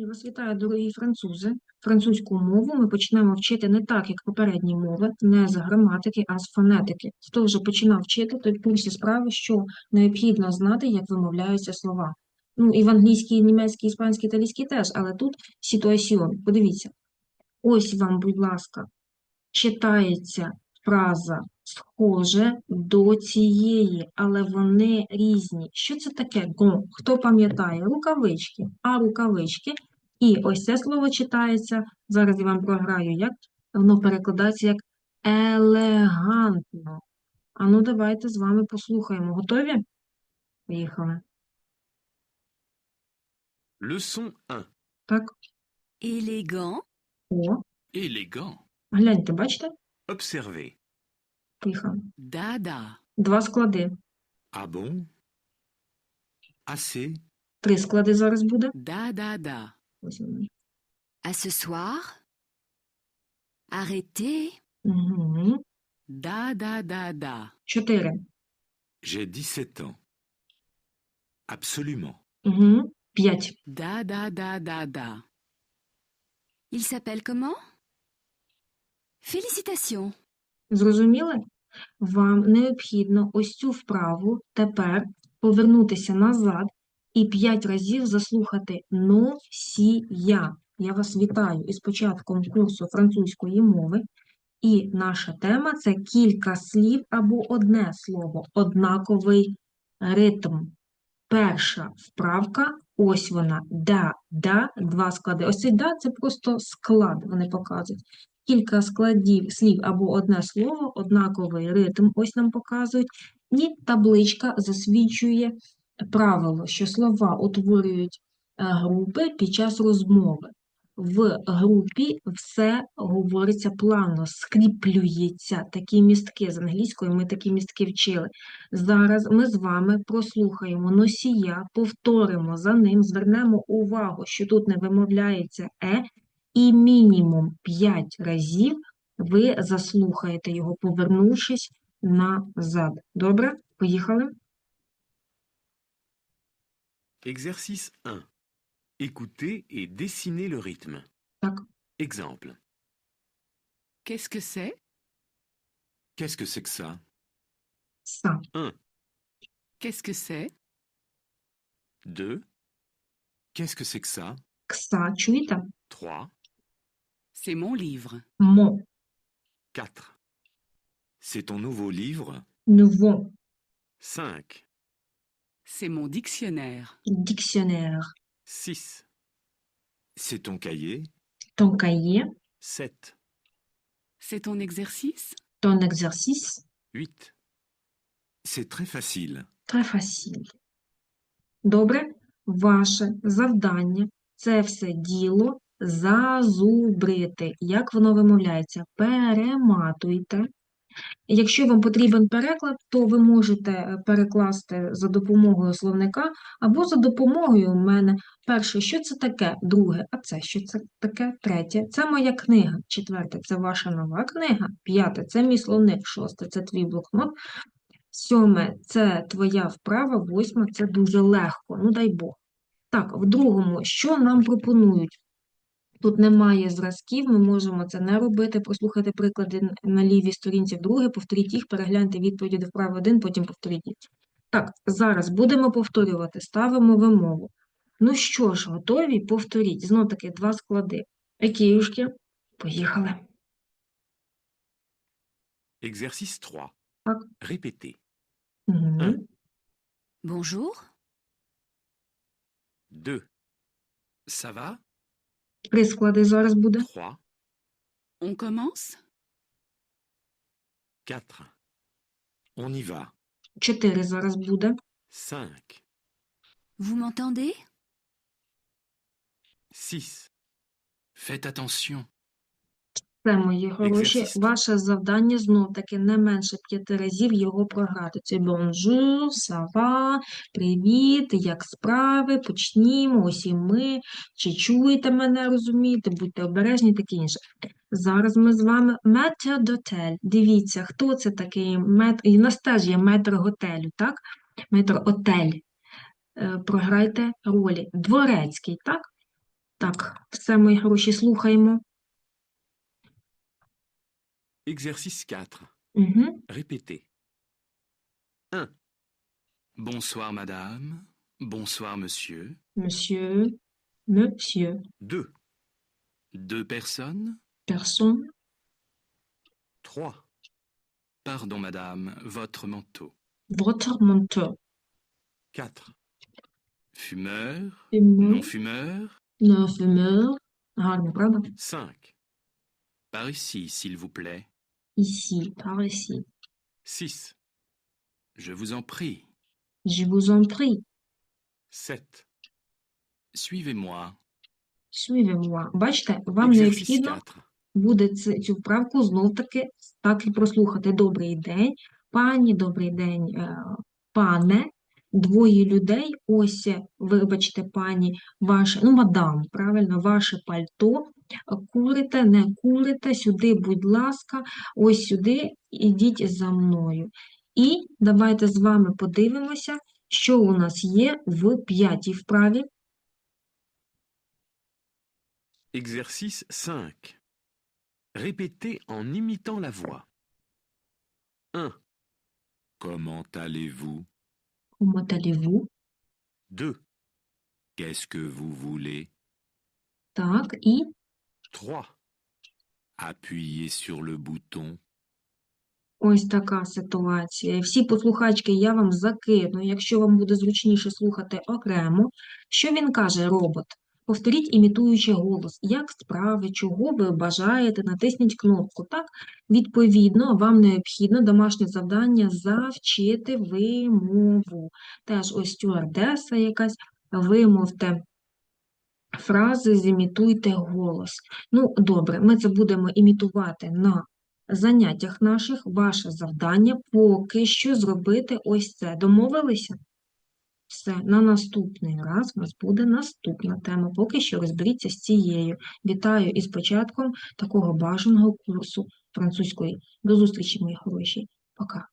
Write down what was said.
Я вас вітаю, дорогі французи. Французьку мову ми почнемо вчити не так, як попередні мови, не з граматики, а з фонетики. Хто вже починав вчити, той в справи, що необхідно знати, як вимовляються слова. Ну, і в англійській, німецькій, іспанській, італійській теж, але тут ситуаціон. Подивіться. Ось вам, будь ласка, читається фраза схоже до цієї, але вони різні. Що це таке гон? Хто пам'ятає? Рукавички. А рукавички. І ось це слово читається. Зараз я вам програю, як воно перекладається як елегантно. А ну, давайте з вами послухаємо. Готові? Поїхали. Leçon 1. Так. Élégant, О, Élégant. гляньте, бачите? Observez. Поїхали. dada, Два склади. Ah bon Assez Три склади зараз буде. da-da-da. Ось вони. À ce soir, arrêtez, Угу. da-da-da-da. Чотири. J'ai 17 ans. Absolument. Угу. П'ять. Da-da-da-da-da. Il s'appelle comment Félicitations. Зрозуміли? Вам необхідно ось цю вправу тепер повернутися назад і п'ять разів заслухати носія. Я вас вітаю із початком курсу французької мови. І наша тема це кілька слів або одне слово, однаковий ритм. Перша вправка, ось вона, да, да, два склади. Ось цей да це просто склад, вони показують. Кілька складів слів або одне слово, однаковий ритм, ось нам показують. І табличка засвідчує правило, що слова утворюють е, групи під час розмови. В групі все говориться плавно, скріплюється. Такі містки з англійської ми такі містки вчили. Зараз ми з вами прослухаємо носія, повторимо за ним, звернемо увагу, що тут не вимовляється е, і мінімум 5 разів ви заслухаєте його, повернувшись назад. Добре? Поїхали? Exercice 1. Écoutez et dessinez le rythme. Так. Exemple. Qu'est-ce que c'est Qu'est-ce que c'est que ça Са. Qu'est-ce que c'est 2. Qu'est-ce que c'est que ça Кса. Чуєте? 3. C'est mon livre. Мо. 4. C'est ton nouveau livre Нво. 5. C'est mon dictionnaire. Дикціонер. 6. C'est ton cahier Ton cahier. 7. C'est ton exercice Ton exercice. 8. C'est très facile. Très facile. Добре? Ваше завдання це все діло зазубрити. Як воно вимовляється? Перематуйте. Якщо вам потрібен переклад, то ви можете е, перекласти за допомогою словника або за допомогою у мене. Перше, що це таке? Друге, а це що це таке? Третє, це моя книга. Четверте, це ваша нова книга. П'яте, це мій словник. Шосте, це твій блокнот. Сьоме це твоя вправа, восьме це дуже легко, ну дай Бог. Так, в другому, що нам пропонують? Тут немає зразків, ми можемо це не робити. Послухайте приклади на лівій сторінці вдруге, повторіть їх, перегляньте відповіді до вправи один, потім повторіть їх. Так, зараз будемо повторювати, ставимо вимову. Ну що ж, готові? Повторіть. Знов таки два склади. Окейушки, поїхали. Exercice 3. Так. Répétez. Угу. Bonjour, 2. Ça va Три склади зараз буде. 3. on commence 4. On y va. Чотири зараз буде. 5. Vous m'entendez 6. Faites attention. Це, мої хороші, Екзерсист. ваше завдання знов-таки не менше п'яти разів його програти. Це бонжур, сава, привіт, як справи, почнімо, ось і ми, чи чуєте мене, розумієте, будьте обережні, таке інше. Зараз ми з вами метр дотель. Дивіться, хто це такий метр, і нас теж є метр готелю, так? Метр отель. Е, Програйте ролі. Дворецький, так? Так, все, мої хороші, слухаємо. Exercice 4. Mm-hmm. Répétez. 1. Bonsoir madame. Bonsoir monsieur. Monsieur. Monsieur. 2. Deux personnes. Personne. 3. Pardon madame, votre manteau. Votre manteau. 4. Fumeur. Non fumeur. Non fumeur. Ah, 5. Par ici, s'il vous plaît. Ici, par ici. 6. Je vous en prie. Je vous en prie, 7. Suivez-moi. suivez-moi. Бачите, вам Exercice необхідно 4. буде ц- цю вправку знов-таки так і прослухати. Добрий день, пані, добрий день, е, пане. Двоє людей, ось, вибачте, пані, ваше, ну, мадам, правильно, ваше пальто. Курите, не курите, сюди, будь ласка, ось сюди, ідіть за мною. І давайте з вами подивимося, що у нас є в п'ятій вправі. Exercice 5. Répétez en imitant la voix. 1, Comment allez-vous Comment allez-vous? 2, Qu'est-ce que vous voulez Так, і 3, Appuyez sur le bouton. Ось така ситуація. Всі послухачки я вам закину, якщо вам буде зручніше слухати окремо. Що він каже, робот? Повторіть, імітуючи голос. Як справи, чого ви бажаєте, натисніть кнопку. Так, відповідно, вам необхідно домашнє завдання завчити вимову. Теж ось стюардеса якась, вимовте фрази, зімітуйте голос. Ну, добре, ми це будемо імітувати на заняттях наших. Ваше завдання поки що зробити ось це. Домовилися? Все, на наступний раз у нас буде наступна тема. Поки що розберіться з цією. Вітаю із початком такого бажаного курсу французької. До зустрічі, мої хороші. Пока.